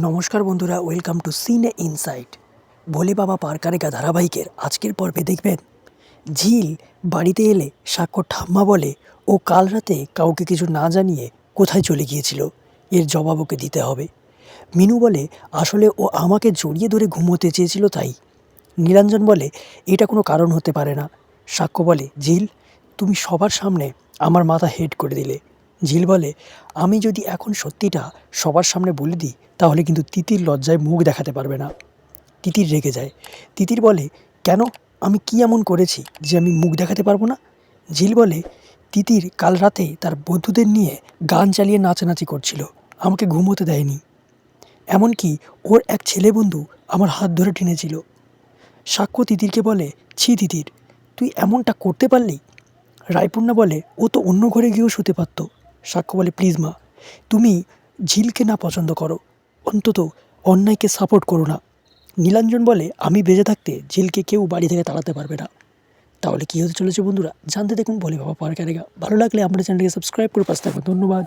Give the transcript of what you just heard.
নমস্কার বন্ধুরা welcome to cine insight Bhole Baba পার কারেগা ধারাবাহিকের আজকের পর্বে দেখবেন, ঝিল বাড়িতে এলে সাক্ষর ঠাম্মা বলে ও কাল রাতে কাউকে কিছু না জানিয়ে কোথায় চলে গিয়েছিল, এর জবাব ওকে দিতে হবে। মিনু বলে, আসলে ও আমাকে জড়িয়ে ধরে ঘুমোতে চেয়েছিল তাই। নীলাঞ্জন বলে, এটা কোনো কারণ হতে পারে না। সাক্ষ্য বলে, ঝিল, তুমি সবার সামনে আমার মাথা হেড করে দিলে। ঝিল বলে, আমি যদি এখন সত্যিটা সবার সামনে বলে দিই, তাহলে কিন্তু তিতির লজ্জায় মুখ দেখাতে পারবে না। তিতির রেগে যায়। তিতির বলে, কেন? আমি কি এমন করেছি যে আমি মুখ দেখাতে পারব না? ঝিল বলে, তিতির কাল রাতে তার বন্ধুদের নিয়ে গান চালিয়ে নাচানাচি করছিল, আমাকে ঘুমোতে দেয়নি। এমনকি ওর এক ছেলে বন্ধু আমার হাত ধরে টেনেছিল। সাক্ষ্য তিতিরকে বলে, ছি তিতির, তুই এমনটা করতে পারলি? রায়পূর্ণা বলে, ও তো অন্য ঘরে গিয়েও শুতে পারত। সাক্ষ্য বলে, প্লিজ মা, তুমি ঝিলকে না পছন্দ করো। অন্তত অন্যায়কে সাপোর্ট করো না। নীলাঞ্জন বলে, আমি বেঁচে থাকতে ঝিলকে কেউ বাড়ি থেকে তাড়াতে পারবে না। তাহলে কী হতে চলেছে বন্ধুরা? জানতে দেখুন বলে বাবা পার ভালো লাগলে আমাদের চ্যানেলকে সাবস্ক্রাইব করে পাশে থাকবেন ধন্যবাদ।